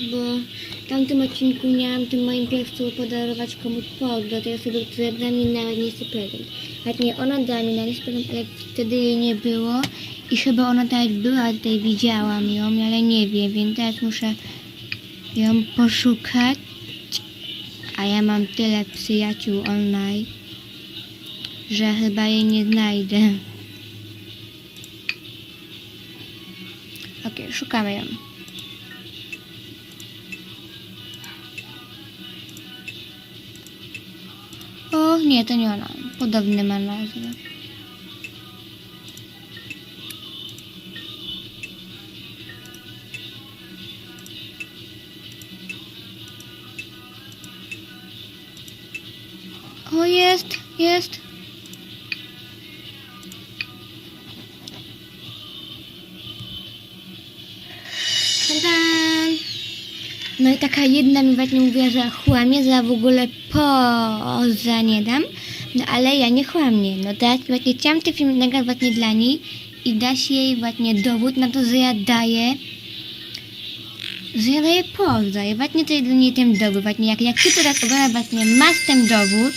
bo w tamtym odcinku miałam tym moim pierwszym podarować komuś pozdro, to ja sobie zrobiłam mi na listy prezent. Właśnie ona dała mi na listy prezent, ale wtedy jej nie było i chyba ona teraz była tutaj, widziałam ją, ale nie wiem, więc teraz muszę ją poszukać. A ja mam tyle przyjaciół online, że chyba jej nie znajdę. Okej, szukamy ją. Nie, to nie ona. Podobny ma nazwę. O, jest, jest. Tadam! No i taka jedna mi właśnie mówiła, że chłamie, że ja w ogóle poza nie dam. No ale ja nie chłamię. No teraz właśnie chciałam ten film nagrać właśnie dla niej i dać jej właśnie dowód na to, że ja daję że ja daję poza. I właśnie to jest dla niej ten dowód. Właśnie jak, jak ty teraz oglądasz właśnie masz ten dowód,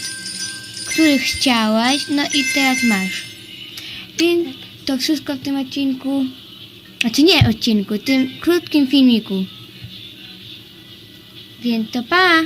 który chciałaś, no i teraz masz. Więc to wszystko w tym odcinku. Znaczy nie odcinku, tym krótkim filmiku. Więc to pa!